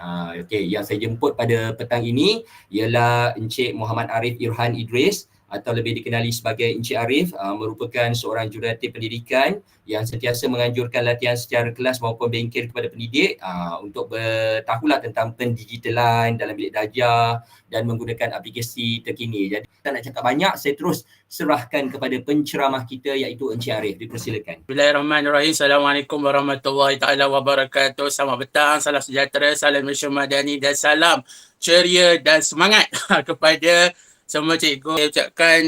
Ha, okay, yang saya jemput pada petang ini ialah Encik Muhammad Arif Irhan Idris atau lebih dikenali sebagai Encik Arif uh, merupakan seorang jurulatih pendidikan yang sentiasa menganjurkan latihan secara kelas maupun bengkel kepada pendidik uh, untuk bertahulah tentang pendigitalan dalam bilik darjah dan menggunakan aplikasi terkini. Jadi tak nak cakap banyak, saya terus serahkan kepada penceramah kita iaitu Encik Arif. Dipersilakan. Bismillahirrahmanirrahim. Assalamualaikum warahmatullahi taala wabarakatuh. Selamat petang, salam sejahtera, salam Malaysia Madani dan salam ceria dan semangat kepada semua cikgu saya ucapkan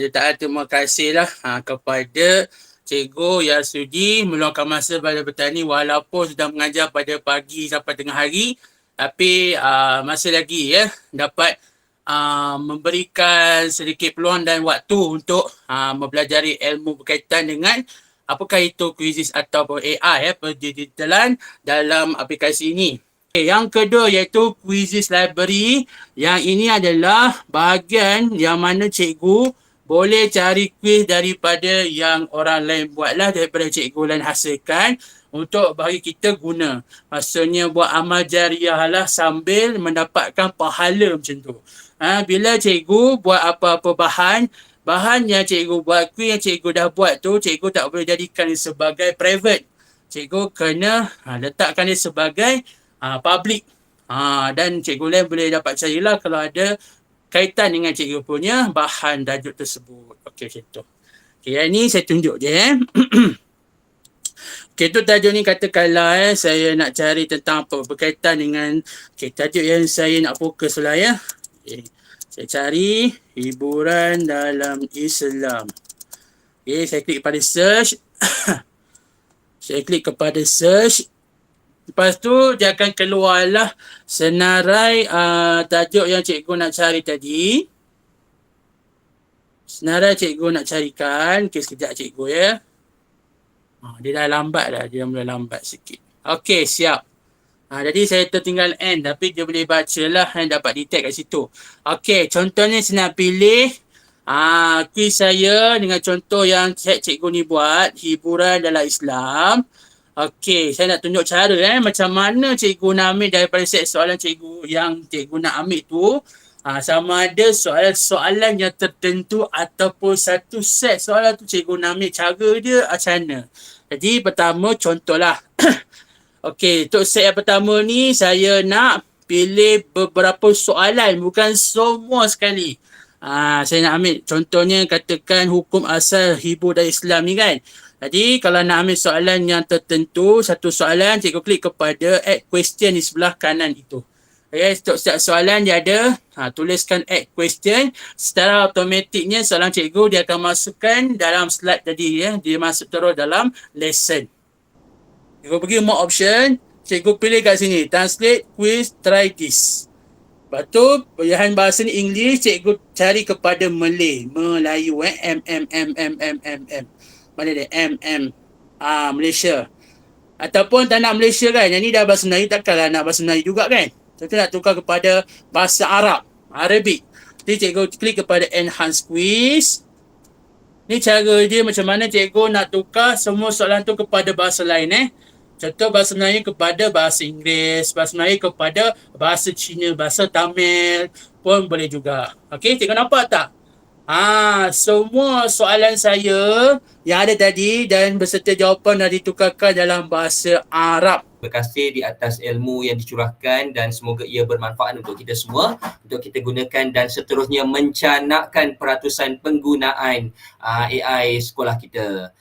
jutaan terima kasih lah uh, kepada cikgu yang sudi meluangkan masa pada petani walaupun sudah mengajar pada pagi sampai tengah hari tapi uh, masih lagi ya dapat uh, memberikan sedikit peluang dan waktu untuk uh, mempelajari ilmu berkaitan dengan apakah itu quizzes atau AI ya pendigitalan dalam aplikasi ini. Okay, yang kedua iaitu quizzes library. Yang ini adalah bahagian yang mana cikgu boleh cari quiz daripada yang orang lain buatlah daripada cikgu lain hasilkan untuk bagi kita guna. Maksudnya buat amal jariah lah sambil mendapatkan pahala macam tu. Ha, bila cikgu buat apa-apa bahan, bahan yang cikgu buat, quiz yang cikgu dah buat tu, cikgu tak boleh jadikan sebagai private. Cikgu kena ha, letakkan dia sebagai uh, public uh, dan cikgu lain boleh dapat carilah kalau ada kaitan dengan cikgu punya bahan tajuk tersebut. Okey macam tu. Okey yang ni saya tunjuk je eh. Okey tu tajuk ni katakanlah eh saya nak cari tentang apa berkaitan dengan okey tajuk yang saya nak fokus lah ya. Okay. Saya cari hiburan dalam Islam. Okey saya klik kepada search. saya klik kepada search Lepas tu dia akan keluarlah senarai uh, tajuk yang cikgu nak cari tadi. Senarai cikgu nak carikan. Okay, sekejap cikgu ya. Oh, dia dah lambat dah. Dia mula lambat sikit. Okay, siap. Ha, jadi saya tertinggal N tapi dia boleh baca lah yang dapat detect kat situ. Okay, contohnya saya nak pilih ha, quiz saya dengan contoh yang cik cikgu ni buat. Hiburan dalam Islam. Okey, saya nak tunjuk cara eh macam mana cikgu nak ambil daripada set soalan cikgu yang cikgu nak ambil tu. Ha, sama ada soalan-soalan yang tertentu ataupun satu set soalan tu cikgu nak ambil cara dia macam mana. Jadi pertama contohlah. Okey, untuk set yang pertama ni saya nak pilih beberapa soalan bukan semua sekali. Ha, saya nak ambil contohnya katakan hukum asal hibur dari Islam ni kan. Jadi kalau nak ambil soalan yang tertentu, satu soalan cikgu klik kepada add question di sebelah kanan itu. Okay, untuk setiap soalan dia ada, ha, tuliskan add question. Secara automatiknya soalan cikgu dia akan masukkan dalam slide tadi. Ya. Dia masuk terus dalam lesson. Cikgu pergi more option. Cikgu pilih kat sini. Translate, quiz, try this. Lepas tu, pilihan bahasa ni English, cikgu cari kepada Malay. Melayu, eh? M, M, M, M, M, M, M mana dia MM ah Malaysia. Ataupun tak nak Malaysia kan yang ni dah bahasa Melayu takkanlah nak bahasa Melayu juga kan? Kita nak tukar kepada bahasa Arab Arabic. Jadi cikgu klik kepada enhance quiz. Ni cara dia macam mana cikgu nak tukar semua soalan tu kepada bahasa lain eh? Contoh bahasa Melayu kepada bahasa Inggeris, bahasa Melayu kepada bahasa Cina, bahasa Tamil pun boleh juga. Okey, cikgu nampak tak? Ah, semua soalan saya yang ada tadi dan beserta jawapan dah ditukarkan dalam bahasa Arab. Terima kasih di atas ilmu yang dicurahkan dan semoga ia bermanfaat untuk kita semua untuk kita gunakan dan seterusnya mencanakkan peratusan penggunaan uh, ah, AI sekolah kita.